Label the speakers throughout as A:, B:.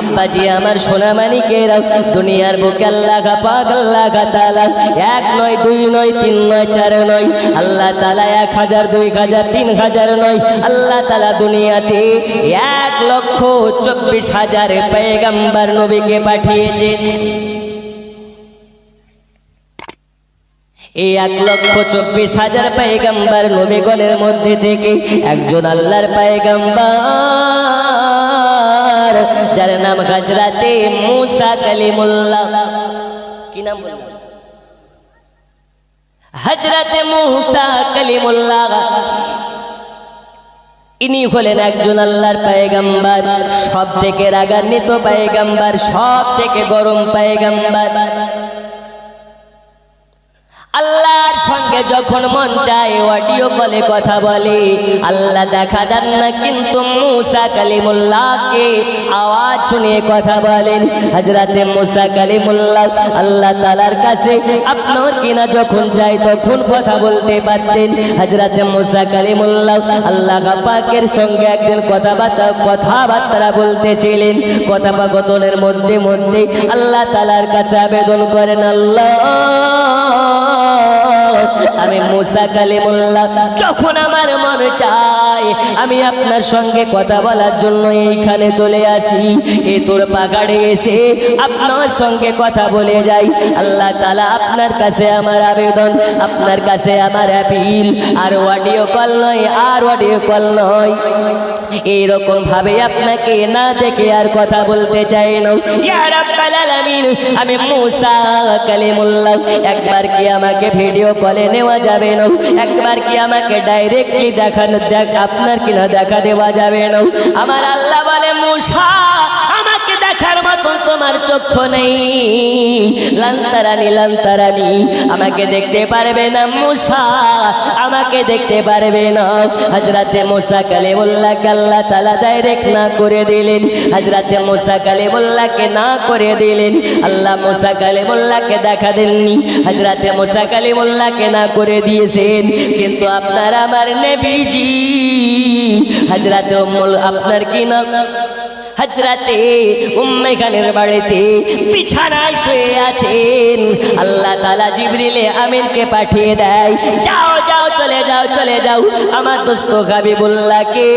A: আব্বাজি, আমার সোনা মানিকেরাও দুনিয়ার বুকে আল্লাহ পাক, আল্লাহ তালা এক নয়, দুই নয়, তিন নয়, চার নয়। আল্লাহ তালা এক হাজার, দুই হাজার, তিন হাজার নয়। আল্লাহ তালা দুনিয়াতে এক লক্ষ চব্বিশ হাজার পেগাম্বার নবীকে পাঠিয়েছে। এই এক লক্ষ চব্বিশ হাজার পায়গাম্বার নবীগণের মধ্যে থেকে একজন আল্লাহর পায়গাম্বার যার নাম হাজরাতে মুসা কালিমুল্লাহ। কি নাম বললাম হজরতে মুসা কালিমুল্লাহ। ইনি হলেন একজন আল্লাহর পায়গাম্বার সব থেকে রাগান্বিত পায়গাম্বার সব থেকে গরম পায়গাম্বার। আল্লাহর সঙ্গে যখন মন চায় অডিও কলে কথা বলে। আল্লাহ দেখা দেন না কিন্তু মুসা কালিমুল্লাহকে আওয়াজ শুনিয়ে কথা বলেন। হাজরাতে মুসা কালিমুল্লাহ আল্লাহ তালার কাছে, আপনার কিনা যখন চাই তখন কথা বলতে পারতেন। হাজরাতে মুসা কালিমুল্লাহ আল্লাহ পাকের সঙ্গে একদিন কথাবার্তা কথাবার্তা বলতেছিলেন। কথাবাকথনের মধ্যে মধ্যে আল্লাহ তালার কাছে আবেদন করেন, আল্লাহ আমি মুসা কালিমুল্লাহ, যখন আমার মন চায়, আমি আপনার সঙ্গে কথা বলার জন্য এইখানে চলে আসি। এ তোর পাকাড়ে এসে আপনার সঙ্গে কথা বলে যাই। আল্লাহ তালা আপনার কাছে আমার আবেদন, আপনার কাছে আমার অ্যাপিল আর অডিও কল নয়, আর অডিও কল নয়। এইরকম ভাবে আপনাকে না দেখে আর কথা বলতে চাই না। আমি মুসা কালিমুল্লাহ, একবার কি আমাকে ভিডিও কলে নেওয়া যাবে না। একবার কি আমাকে ডাইরেক্টলি দেখানো, দেখ, আপনার কিনা দেখা দেওয়া যাবে না। আমার আল্লাহ বলে, মুসা, আমাকে দেখার মতন তোমার চক্ষু নেই। লান্তারানি লান্তারানি আমাকে দেখতে পারবে না মুসা আমাকে দেখতে পারবে না। হজরতে মুসা কালিমুল্লাহকে আল্লাহ তালা ডাইরেক্ট না করে দিলেন। হজরতে মুসা কালিমুল্লাহকে না করে দিলেন। আল্লাহ মুসা কালিমুল্লাহকে দেখা দেননি। হজরতে মুসা কালিমুল্লাহকে না করে দিয়েছেন। কিন্তু আপনার আমার নেবিজি হজরতে আপনার কি নাম? হজরতে, উম্মে খানের বাড়িতে বিছানায় শুয়ে আছেন। আল্লাহ তালা জিবরিলে আমিনকে পাঠিয়ে দেয়, যাও যাও, চলে যাও চলে যাও, আমার দোস্ত হাবিবুল্লাহকে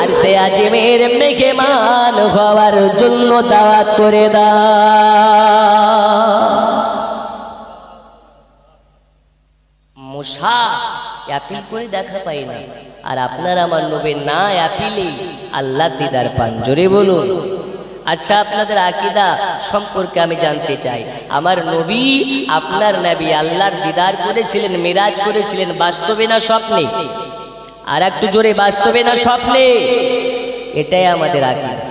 A: আর সে আজিমের মেঘেমান হওয়ার জন্য দাওয়াত করে দা মুসা, অ্যাপিল করে দেখা পাই না। আর আপনার আমার নবী না অ্যাপিলে আল্লাহ দিদার পান জোরে বলুন। আচ্ছা আপনাদের আকিদা সম্পর্কে আমি জানতে চাই। আমার নবী আপনার নবী আল্লাহর দিদার করেছিলেন, মিরাজ করেছিলেন, বাস্তবে না স্বপ্নে? আর একটু জোরে, বাস্তবে না স্বপ্নে? এটাই আমাদের আকিদা।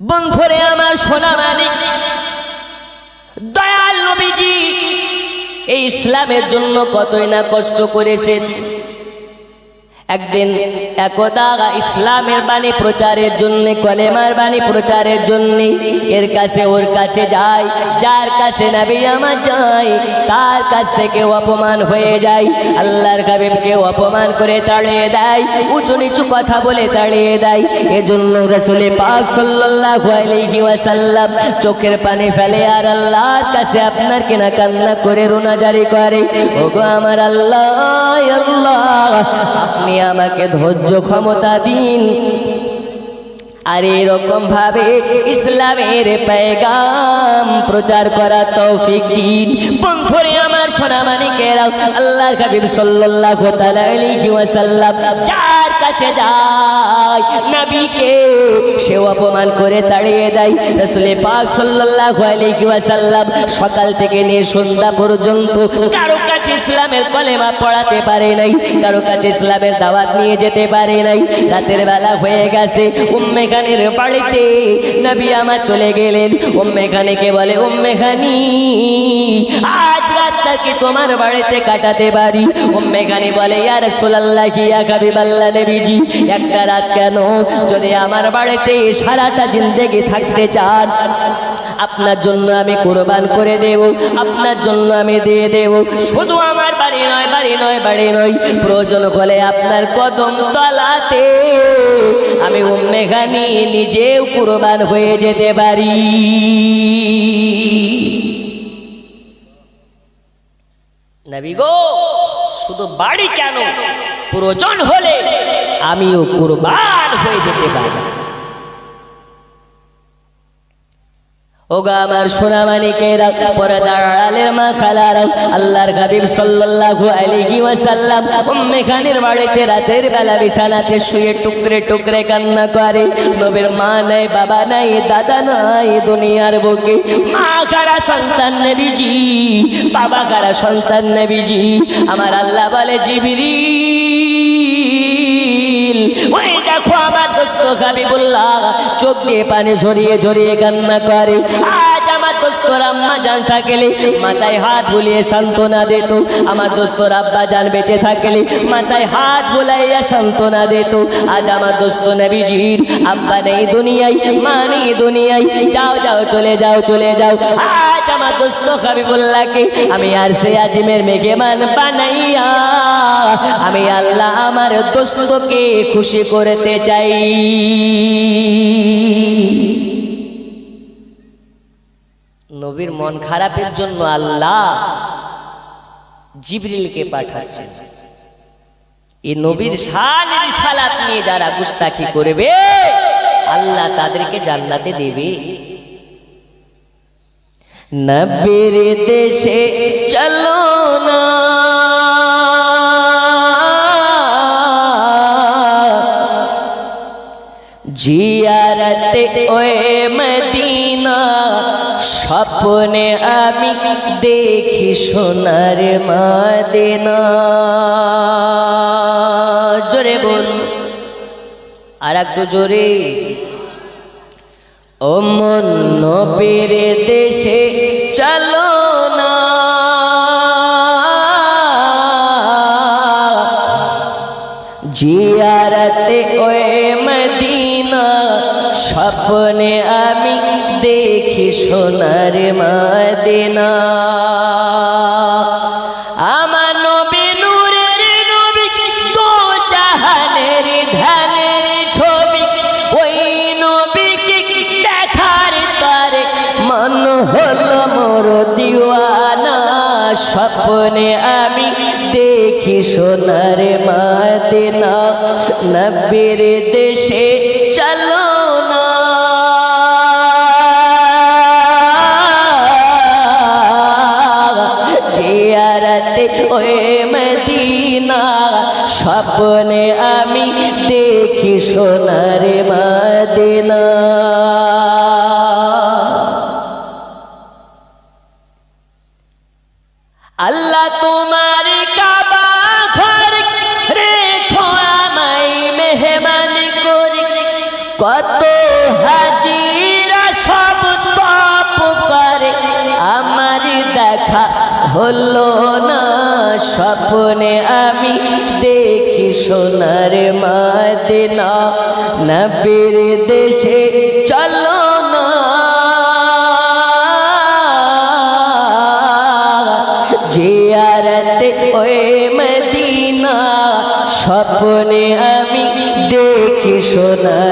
A: বন্ধুরে আমার সোনা মানিক, দয়াল নবীজি এই ইসলামের জন্য কতই না কষ্ট করেছে একদিন একদা ইসলামের বাণী প্রচারের জন্য, কলেমার বাণী প্রচারের জন্য, এর কাছে ওর কাছে যায়, যার কাছে নবী আমার যায়, তার কাছ থেকে অপমান হয়ে যায়, আল্লাহর হাবিবকে অপমান করে তাড়িয়ে দেয়, উঁচু নিচু কথা বলে তাড়িয়ে দেয়, এজন্য রসুলে পাক সাল্লাল্লাহু আলাইহি ওয়াসাল্লাম চোখের পানি ফেলে আর আল্লাহর কাছে আপনার কেনা কান্না করে রোনা জারি করে, ওগো আমার আল্লাহ আল্লাহ, আপনি আমাকে ধৈর্য ক্ষমতা দিন। আর এরকম ভাবে ইসলামের পেগাম প্রচার করা তৌফিক দিন। বন্ধুরে সোনা মানিকেরা আল্লাহর হাবিব সাল্লাল্লাহু তাআলা ওয়াসাল্লাম যার কাছে যায়, নবীকে সে অপমান করে তাড়িয়ে দেয়। রাসূল পাক সাল্লাল্লাহু আলাইহি ওয়াসাল্লাম সকাল থেকে নিয়ে সন্ধ্যা পর্যন্ত কারও কাছে ইসলামের কলেমা পড়াতে পারে নাই, কারও কাছে ইসলামের দাওয়াত নিয়ে যেতে পারে নাই। রাতের বেলা হয়ে গেছে, উম্মে খানের বাড়িতে নবী আমার চলে গেলেন। উম্মে খানিকে বলে, উম্মে খানি, আজ রাতটা কি তোমার বাড়িতে কাটাতে পারি? উম্মে বলে, ইয়া রাসূলুল্লাহ কি ইয়া হাবিবাল্লাহ নবীজি, একটা রাত কেন? যদি আমার বাড়িতে সারাটা জিন্দেগি থাকতে চান, আপনার জন্য আমি কোরবান করে দেব, আপনার জন্য আমি দিয়ে দেব। শুধু আমার বাড়ি নয় বাড়ি নয় বাড়ি নয়, প্রয়োজন হলে আপনার কদম তলাতে আমি উম্মেখানি নিজেও কোরবান হয়ে যেতে পারি। নবী গো শুধু বাড়ি কেন? প্রয়োজন হলে আমিও কুরবান হয়ে যেতে পারি। ওগা আমার সোনা মানিকেরা পরে দাঁড়ালের মা খালারা আল্লাহর হাবিব সাল্লাল্লাহু আলাইহি ওয়াসাল্লাম উম্মে খানের বাড়িতে রাতের বেলা বিছানাতে শুয়ে টুকরে টুকরে কান্না করে। নবীর মা নাই, বাবা নাই, দাদা নাই দুনিয়ার বুকে। মা কারা সন্তান নবীজি? বাবা কারা সন্তান নবীজি? আমার আল্লাহ বলে, জিবরিল, ওই দেখো আমার হাবিবুল্লাহ চোখ দিয়ে পানি ঝরিয়ে ঝরিয়ে কান্না করে। দোস্তর আম্মা জান থাকলে, মাথায় হাত বুলিয়ে সান্ত্বনা দিত। আমার দোস্তর আব্বা জান বেঁচে থাকলে, মাথায় হাত বুলাইয়া সান্ত্বনা দিত। আজ আমার দোস্ত নবীজির আব্বা নেই দুনিয়ায়, মা নেই দুনিয়ায়। যাও যাও, চলে যাও চলে যাও। আজ আমার দোস্ত হাবিবুল্লাহকে আমি আর সে আজিমের মেঘেমান বানাইয়া, আমি আল্লাহ আমার দোস্তকে খুশি করতে চাই। নবীর মন খারাপের জন্য আল্লাহ জিবরিলকে পাঠাচ্ছেন। এই নবীর শান রিসালাত নিয়ে যারা গুস্তাখি করবে, আল্লাহ তাদেরকে জান্নাতে দেবে। নবীর দেশে চলো না। জিয়ারতে ওয়ে মদিনা, স্বপ্নে আমি দেখি সোনার মাদিনা। জোরে বল আর একটু জোরে। ও মন নবীর দেশে চলো না। জিয়ারতে ওয়ে স্বপ্নে আমি দেখি সোনার মদিনা আমার ছবি। ওই দিওয়ানা। স্বপ্নে আমি দেখি সোনার মাদিনা নবীর দেশে হাজিরা সব তপ করে। আমার দেখা হলো না স্বপ্নে আমি দেখি সোনার মাদিনা। নবীর দেশে চলো না। জিয়ারতে ওই মদিনা। স্বপ্নে আমি দেখি সোনার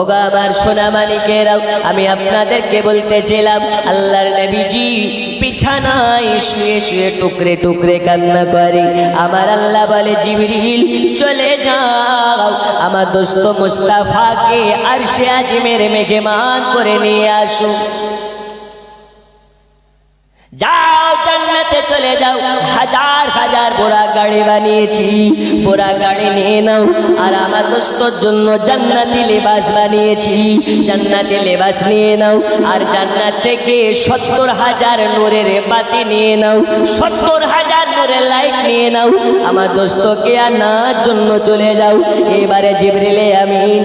A: ওগা আমার সোনা মালিকেরাও, আমি আপনাদেরকে বলতেছিলাম, আল্লাহর নবীজি বিছানায় শুয়ে শুয়ে টুকরে টুকরে কান্না করে। আমার আল্লাহ বলে, জিবরিল, চলে যাও। আমার দোস্ত মুস্তাফাকে আর সে আজমের মেঘেমান করে নিয়ে আসো। যাও জান্নাতে চলে যাও। হাজার হাজার বোরা গাড়ি বানিয়েছি। বোরা গাড়ি নিয়ে নাও। আর আমার দোস্তর জন্য জান্নাতি লেবাস বানিয়েছি। জান্নাতি লেবাস নিয়ে নাও। আর জান্নাত থেকে সত্তর হাজার নূরের বাতি নিয়ে নাও। সত্তর হাজার নূরের লাইট নিয়ে নাও। আমার দোস্তকে আনার জন্য চলে যাও। এবারে জিবরিলে আমিন।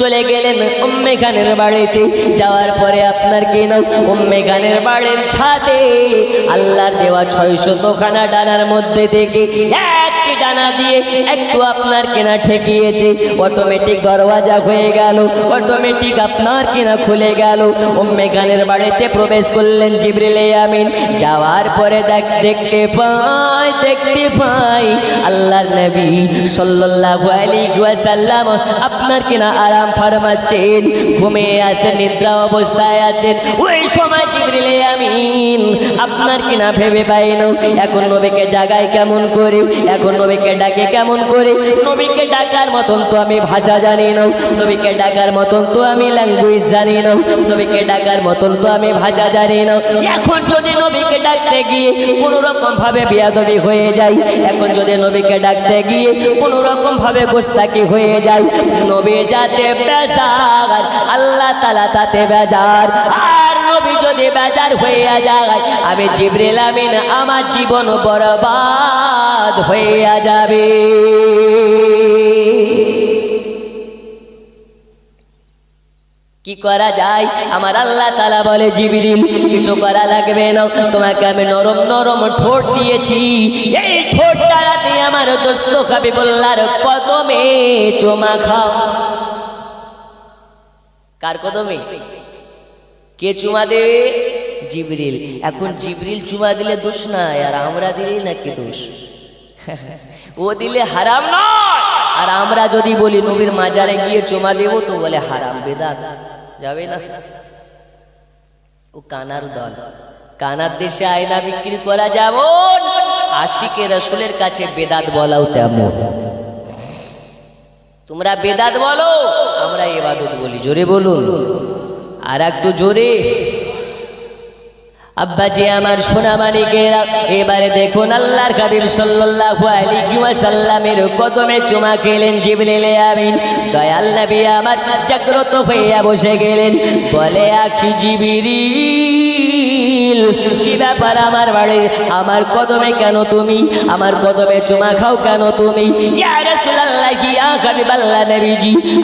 A: চলে গেলেন উম্মে খানের বাড়িতে। যাওয়ার পরে আপনার কি নাম? উম্মে খানের বাড়ির ছাদে। আল্লাহর দেওয়া ছয়শো দোকানা ডানার মধ্যে থেকে একটি ডানা দিয়ে একটু আপনার কেনা ঠেকিয়েছে। অটোমেটিক দরওয়াজা হয়ে গেল। অটোমেটিক আপনার কেনা খুলে গেল। উম্মে খানের বাড়িতে প্রবেশ করলেন জিবরিলে আমিন। যাওয়ার পরে দেখ, দেখতে পাই দেখতে পাই আল্লাহর নবী সাল্লাল্লাহু আলাইহি ওয়াসাল্লাম আপনার কিনা আরাম ফরমাচ্ছেন। ঘুমিয়ে আছেন, নিদ্রা অবস্থায় আছেন। ওই সময় জিবরিলে আমিন আপনার কিনা ভেবে পাই না এখন নবীকে জাগায় কেমন করে? এখন নবীকে ডাকে কেমন করে? নবীকে ডাকার মতন তো আমি ভাষা জানি না নবীকে ডাকার মতন তো আমি ল্যাঙ্গুয়েজ জানি না নবীকে ডাকার মতন তো আমি ভাষা জানি না এখন যদি নবীকে ডাকতে গিয়ে কোনো রকম ভাবে বিয়াদবি হয়ে যায়, এখন যদি নবীকে ডাকতে গিয়ে কোনো রকম ভাবে গোস্তাকি হয়ে যায়, নবী যাতে বেজার, আল্লাহ তালা তাতে বেজার। নবী যদি বেজার হয়ে যায় আমি জিবরিল আমিন আমার জীবন বরবাদ হয়ে যাবে। কি করা যায়? আমার আল্লাহ তালা বলে, জিবিরিল, কিছু করা লাগবে না। তোমাকে আমি নরম নরম ঠোঁট দিয়েছি। এই ঠোঁট দ্বারাতে আমার দোস্ত খাবি বললার কদমে চোমা খাও। কার কদমে? কে চুমা দেবে জিবরিল। এখন জিবরিল চুমা দিলে দোষ নাই, আর আমরা দিলেই নাকি দোষ। ও দিলে হারাম নয়। আর আমরা যদি বলি, নবীর মাজারে গিয়ে চুমা দেবো, তো বলে হারাম, বেদাত। যাবে না? ও কানার দল। কানার দেশে আয়না বিক্রি করা যেমন আশিকে রসুলের কাছে বেদাত বলাও তেমন। তোমরা বেদাত বলো, আমরা এবাদত বলি। জোরে বলুন। আর একটু জোরে। আব্বাজি, আমার সোনা মানিকেরা এবারে দেখুন আল্লাহর কাবিব সাল্লাল্লাহু আলাইহি ওয়াসাল্লামের কদমে চুমা খেলেন জিবরিল আমিন। দয়াল নবী আমার জাগ্রত হইয়া বসে গেলেন। বলে, আখি জিবরিল। কি ব্যাপার আমার বাড়ি? আমার কদমে কেন তুমি? আমার কদমে চুমা খাও কেন তুমি?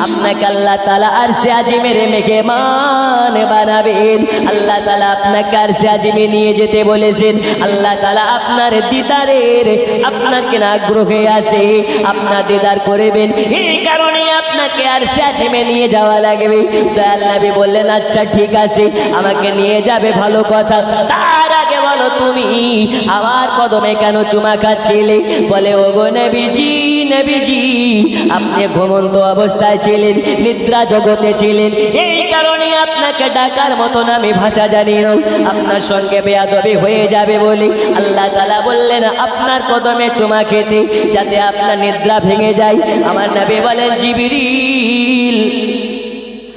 A: আপনাকে আল্লাহ তাআলা আরশে আজিমের মেঘে মান বানাবেন। আল্লাহ তালা আপনাকে আরশে আজিমে নিয়ে যেতে বলেছেন। আল্লাহ তালা আপনার দিদারের আপনার কেন আগ্রহে আছে। আপনার দিদার করবেন। এই কারণে আপনাকে আর আজিমে নিয়ে যাওয়া লাগবে। দয়াল নবী বললেন আচ্ছা ঠিক আছে, আমাকে নিয়ে যাবে, ভালো কথা। তার আগে বলো তুমি, আমার কদমে কেন চুমা খাচ্ছিলে? বলে ও গো নেবিজি নেবিজি, আপনি ঘুমন্ত অবস্থায় ছিলেন, নিদ্রা জগতে ছিলেন। এই আপনাকে ডাকার মতন আমি ভাষা জানি না। আপনার সঙ্গে বেয়াদবি হয়ে যাবে বলে। আল্লাহ তালা বললেন, আপনার কদমে চুমা খেতে, যাতে আপনার নিদ্রা ভেঙে যায়। আমার নবী বলেন, জিবিরিল,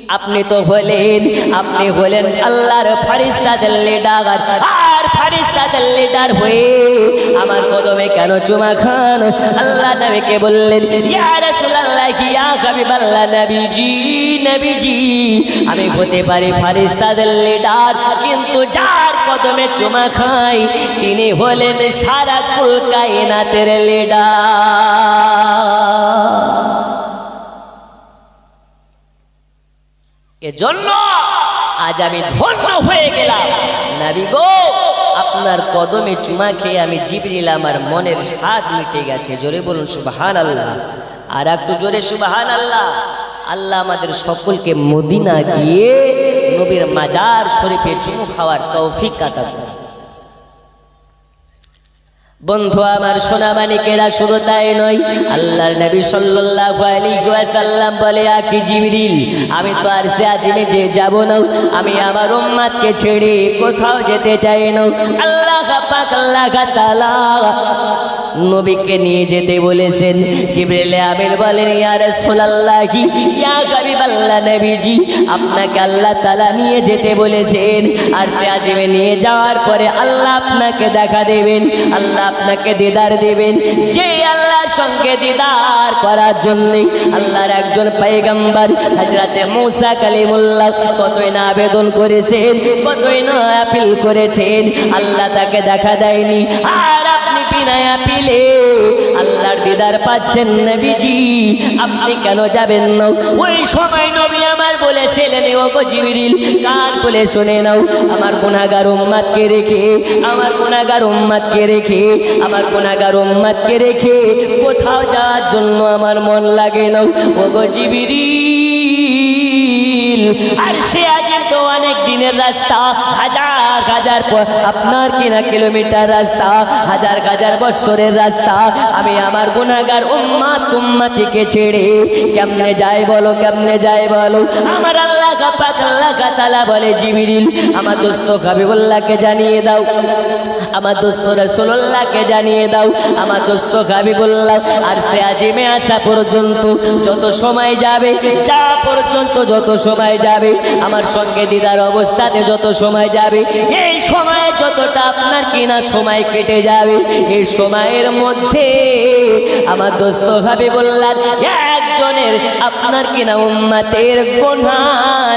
A: আপনি তো হলেন, আপনি হলেন আল্লাহর ফারিস্তাদের লিডার। ফারিস্তাদের লিডার হয়ে আমার কদমে কেন চুমা খান? আল্লাহ নবীকে বললেন আমি হতে পারি ফারিস্তাদের লিডার কিন্তু যার কদমে চুমা খাই, তিনি হলেন সারা কুল কায়নাতের লিডার এজন্য আজ আমি ধন্য হয়ে গেলাম। নাবি গো আপনার কদমে চুমা খেয়ে আমি জিবরিল আমার মনের স্বাদ মিটে গেছে। জোরে বলুন সুবাহান আল্লাহ আর একটু জোরে সুবাহান আল্লাহ আল্লাহ আমাদের সকলকে মদিনা গিয়ে নবীর মাজার শরীফে চুমু খাওয়ার তৌফিক করুন। বন্ধু, আমার সোনা মানিকেরা শুধু তাই নয়, আল্লাহর নবী সাল্লাল্লাহু আলাইহি ওয়াসাল্লাম বলে, আখি জিবরিল, আমি তো আর সে আজিমে যে যাব না, আমি আমার উম্মতকে ছেড়ে কোথাও যেতে চাই না। আল্লাহ পাক, আল্লাহ তাআলা নবীকে নিয়ে যেতে বলেছেন। জিবরিল আমির বলেন, ইয়া রাসূলুল্লাহি, ইয়া হাবিবাল্লাহ নবীজি, আপনাকে আল্লাহ তাআলা নিয়ে যেতে বলেছেন। আর সে আজিমে নিয়ে যাওয়ার পরে আল্লাহ আপনাকে দেখা দেবেন, আল্লাহ আপনাকে দিদার দেবেন। যে আল্লাহর সঙ্গে দিদার করার জন্য আল্লাহর একজন পয়গম্বর হযরতে মূসা কালিমুল্লাহ কতই না আবেদন করেছেন, কতই না আপিল করেছেন। আল্লাহ তাকে দেখা দেয়নি। আর বিনায়া পিলে আল্লাহর দিদার পাচ্ছেন নবীজি। আপনি কেন যাবেন না? ওই সময় নবী আমার বলেছিলেন, ও শুনে নাও। আমার গুনাহগার উম্মাদকে রেখে, আমার গুনাহগার উম্মাদকে রেখে, আমার গুনাহগার উম্মাদকে রেখে কোথাও যাওয়ার জন্য আমার মন লাগে না। ও গো আর সে আজ তো অনেক দিনের রাস্তা। হাজার হাজার আপনার কিনা কিলোমিটার রাস্তা। হাজার হাজার বৎসরের রাস্তা। আমি আমার গুনাগার উম্মাত উম্মাতিকে ছেড়ে কেমনে যাই বলো, কেমনে যাই বলো? আমার আল্লাহ পাক, আল্লাহ তালা বলে, জিবিরিল, আমার দোস্ত হাবিবুল্লাহকে জানিয়ে দাও। আমার দোস্ত রসুল্লাহকে জানিয়ে দাও। আমার দোস্ত হাবিবুল্লাহ আর সে আজিমে আসা পর্যন্ত যত সময় যাবে, যা পর্যন্ত যত সময় যাবে। আমার সঙ্গে দিদার অবস্থাতে যত সময় যাবে, এই সময়ে যতটা আপনার কিনা সময় কেটে যাবে। এই সময়ের মধ্যে আমার দোস্ত হাবিবুল্লাহ একজনের আপনার কিনা উম্মাতের গোনা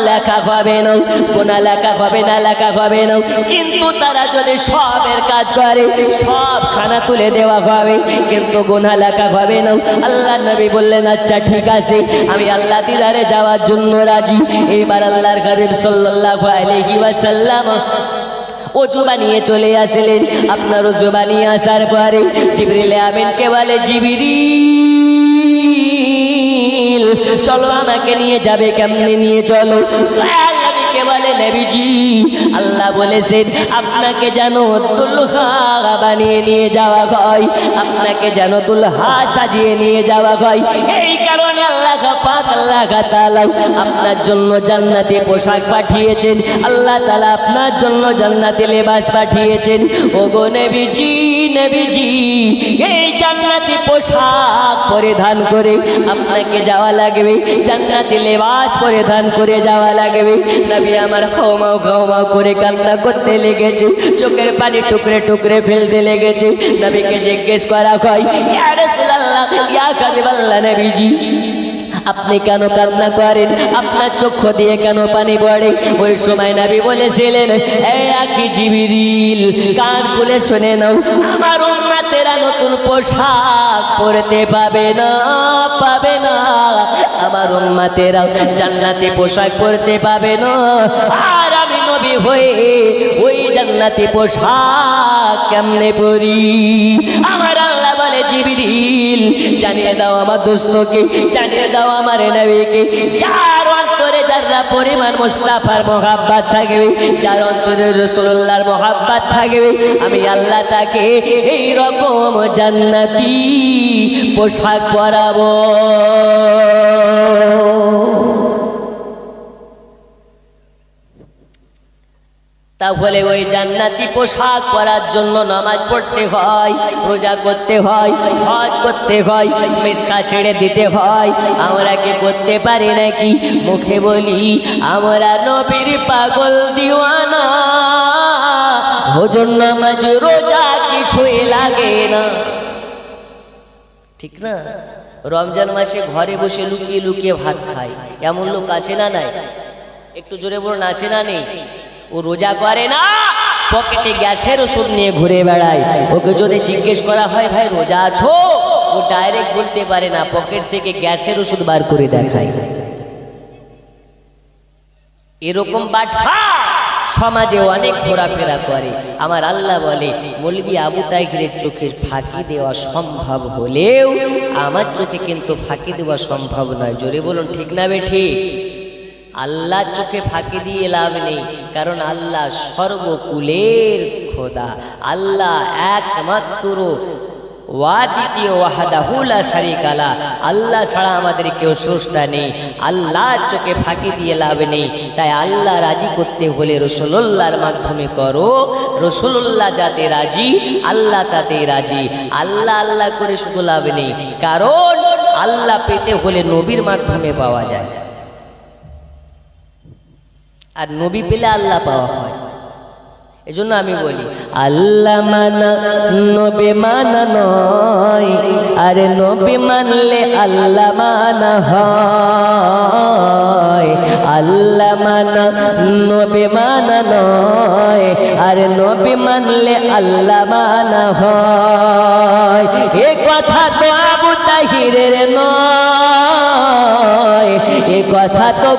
A: লেখা হবে না গোনা লেখা হবে না, লেখা হবে না। কিন্তু তারা যদি সবের কাজ করে সব খানা তুলে দেওয়া হবে, কিন্তু গোনা লেখা হবে না। আল্লাহ নবী বললেন আচ্ছা ঠিক আছে, আমি আল্লাহ দিদারে যাওয়ার জন্য রাজি। এইবার আল্লাহর গরিব সাল্লাল্লাহু আলাইহি ওয়াসাল্লাম অজু বানিয়ে চলে আসলেন। আপনার অজু বানিয়ে আসার পরে জিবরিল আমিনকে বলে, জিবরিল চলো আমাকে নিয়ে যাবে কেমনে নিয়ে চলো? নবীজি, আল্লাহ বলেছেন, আপনাকে যেন দুলহা বানিয়ে নিয়ে যাওয়া হয়, আপনাকে যেন দুলহা সাজিয়ে নিয়ে যাওয়া হয়। এই কারণে আল্লাহ পাক, আল্লাহ আপনার জন্য জান্নাতি পোশাক পাঠিয়েছেন, আল্লাহ তালা আপনার জন্য জান্নাতি লেবাস পাঠিয়েছেন। ওগো নবীজি নবীজি, এই জান্নাতি পোশাক পরিধান করে আপনাকে যাওয়া লাগবে, জান্নাতি লেবাস পরিধান করে যাওয়া লাগবে। নবী আমার খাওমাও খাওমাও করে কান্না করতে লেগেছে। চোখের পানি টুকরে টুকরে ফেলতে লেগেছে। নবীকে জিজ্ঞেস করা হয়, ইয়া রাসূলুল্লাহ, ইয়া কারিবাল্লাহ নবীজি, আপনি কেন কান্না করেন? আপনার চক্ষু দিয়ে কেন পানি পড়ে? ওই সময় নাবি বলেছিলেন আকি জিবিরিল, কান খুলে শুনে নাও, আমার নতুন পোশাক পরতে পাবে না পাবে না। আমার উম্মাতেরা জান্নাতি পোশাক পরতে পাবে না। আর আমি নবী হয়ে ওই জান্নাতি পোশাক কেমনে পরি? আমার আল্লাহ বলে, জিবিরিল, জানিয়ে দাও আমার দোস্তকে, জানিয়ে দাও আমার নবীকে যারা পরিমাণ মুস্তাফার মোহাব্বাত থাকবে, যার অন্তরে রসুল্লাহর মোহাব্বাত থাকবে। আমি আল্লাহ তাকে এই রকম জান্নাতি পোশাক পরাবো। তাহলে ওই জান্নাতি পোশাক পরার জন্য নামাজ পড়তে হয়, রোজা করতে হয়, হজ করতে হয়, মিথ্যা ছেড়ে দিতে হয়। আমরা কি করতে পারি নাকি? মুখে বলি, আমরা নবীর পাগল দিওয়ানা। ভোজন নামাজ, রোজা কিছুই লাগে না। ঠিক না? রমজান মাসে ঘরে বসে লুকিয়ে লুকিয়ে ভাত খায়। এমন লোক আছে না নাই? একটু জোরে বলুন, আছে না নেই? ও রোজা করে না, পকেটে গ্যাসের ওষুধ নিয়ে ঘুরে বেড়ায়। ওকে যদি জিজ্ঞেস করা হয়, ভাই, রোজা আছো? ও ডাইরেক্ট বলতে পারে না, পকেট থেকে গ্যাসের ওষুধ বার করে দেখায়। এরকম বাঠা সমাজে অনেক ঘোরাফেরা করে। আমার আল্লাহ বলে, মলবি আবু তাইখিরের চোখে ফাঁকি দেওয়া সম্ভব হলেও আমার চোখে কিন্তু ফাঁকি দেওয়া সম্ভব নয়। জোরে বলুন, ঠিক না বে ঠিক? আল্লাহ চোখে ফাঁকি দিয়ে লাভ নেই, কারণ আল্লাহ সর্বকুলের খোদা। আল্লাহ একমাত্র আল্লাহ ছাড়া আমাদের কেউ স্রষ্টা নেই, আল্লাহর চোখে ফাঁকি দিয়ে লাভ নেই। তাই আল্লাহ রাজি করতে হলে রসুল্লাহর মাধ্যমে করো রসুল্লাহ যাতে রাজি, আল্লাহ তাতে রাজি। আল্লাহ আল্লাহ করে শুধু লাভ নেই, কারণ আল্লাহ পেতে হলে নবীর মাধ্যমে পাওয়া যায়। আর নবী পেলে আল্লাহ পাওয়া হয়। এই জন্য আমি বলি, আল্লাহ মানা, নবী মানা নয়। আরে নবী মানলে আল্লাহ মানা হয়। আল্লাহ মানা, নবী মানা নয়। আরে নবী মানলে আল্লাহ মানা হয়। এ কথা তো আবু তাহিরের নয়। এ কথা তো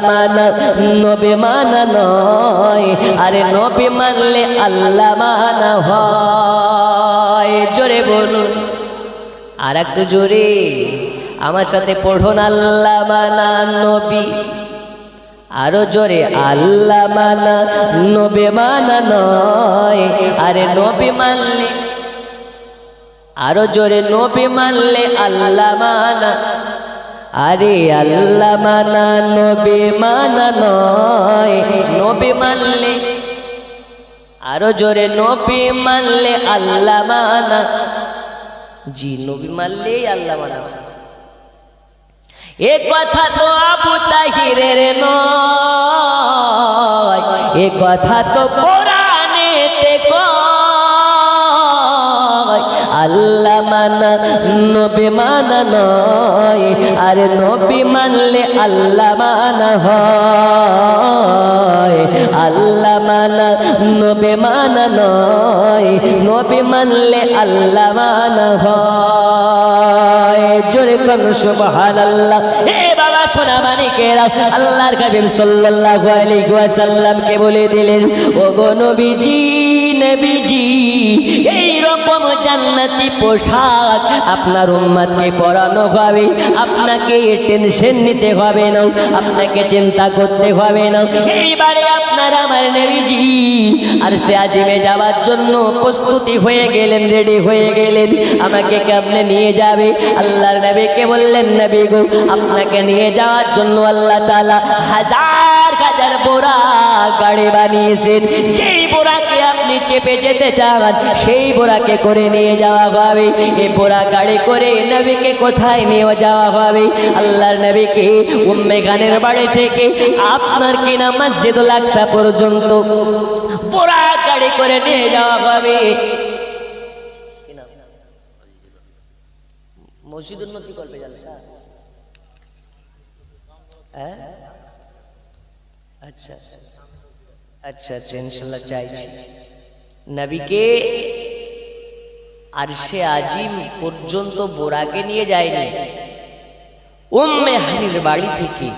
A: মানা, নবী মানা নয়। আরে নবী মানলে আল্লাহ মানা হয়। জোরে বলুন। আর একটু জোরে। আমার সাথে পড়ুন, আল্লাহ মানা নবী। আরও জোরে, আল্লাহ মানা, নবী মানা নয়। আরে নবী মানলে, আরও জোরে, নবী মানলে আল্লাহ মানা আরে আল্লাহ মানা, নবী মানা নয়। নবী মানলে, আরও জোরে, নবী মানলে আল্লাহ মানা। জি, নবী মানলেই আল্লাহ মানা। এ কথা তো আবু তাহিরের নয়। এ কথা তো কোরআনেতে আল্লাহ মানা, নবী মানা নয়, আর নবী মানলে আল্লাহ মানা হয়। আল্লাহ মানা, নবী মানা নয়, নবী মানলে আল্লাহ মানা হয়। জোরে কোন সুবহানাল্লাহ। হে বাবা, সোনা মানিকেরা আল্লাহর হাবিব সাল্লাল্লাহু আলাইহি ওয়াসাল্লামকে বলে দিলেন ও গো নবীজি নবীজি, এই রকম জান্নাতি পোশাক আপনার উম্মতকে পরানো হবে, আপনাকে টেনশন নিতে হবে না, আপনাকে চিন্তা করতে হবে না। এইবারে আপনার আমার নবীজি, আর সে আজিমে যাওয়ার জন্য প্রস্তুতি হয়ে গেলেন, রেডি হয়ে গেলেন, আমাকে কেমনে নিয়ে যাবে? আল্লাহর নবীকে বললেন, নবী গো, আপনাকে নিয়ে যাওয়ার জন্য আল্লাহ তাআলা হাজার হাজার বোরা গাড়ি বানিয়েছেন। যেই বোরাকে আপনি চেপে যেতে চান, সেই বোরাকে করে নিয়ে যাওয়া হবে এই বোরা গাড়ি করে নবীকে কোথায় নিয়ে যাওয়া হবে আল্লাহর নবীকে উম্মে গানের বাড়ি থেকে আপনার কিনা মসজিদুল আকসা পর্যন্ত? বোরা গাড়ি করে নিয়ে যাওয়া হবে মসজিদ হ্যাঁ? আচ্ছা আচ্ছা আচ্ছা ইনশাল্লাহ চাইছি। নবীকে আর সে আজিম পর্যন্ত বোরাকে নিয়ে যায়নি। উম্মে হানির বাড়ি থেকে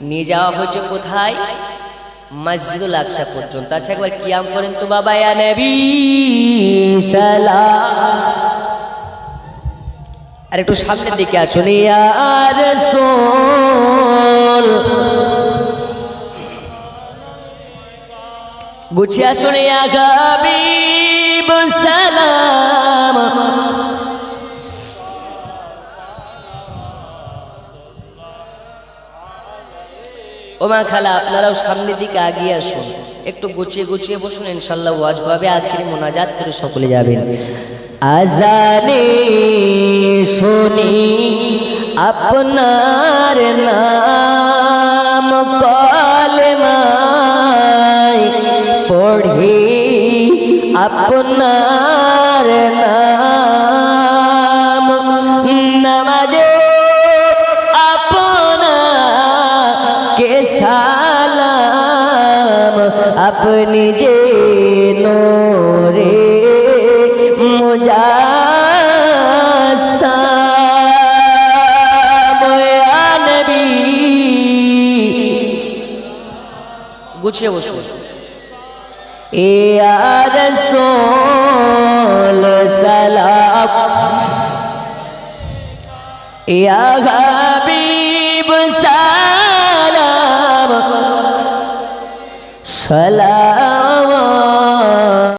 A: নিয়ে যাওয়া হয়েছে কোথায়? মসজিদুল আকসা পর্যন্ত। আচ্ছা একবার কিয়াম করেন তো বাবা, ইয়া নবী, সালাম। আর একটু সামনের দিকে আসুন। ইয়া রাসূল। গুছিয়ে আসুন সালাম। ওমা খালা, আপনারাও সামনের দিকে আগিয়ে আসুন। একটু গুছিয়ে গুছিয়ে বসুন, ইনশাল্লাহ ওয়াজ হবে, আখিরি মোনাজাত করে সকলে যাবেন। আজানে শুনি আপনার নাম কলমায় পড়ি। আপনার নাম। নামাজে আপনাকে সালাম। আপনি যে নোরে গুছিয়ে বসুন। এ আর সোল সালাম। ইয়া হাবিব সালাম। সালাম।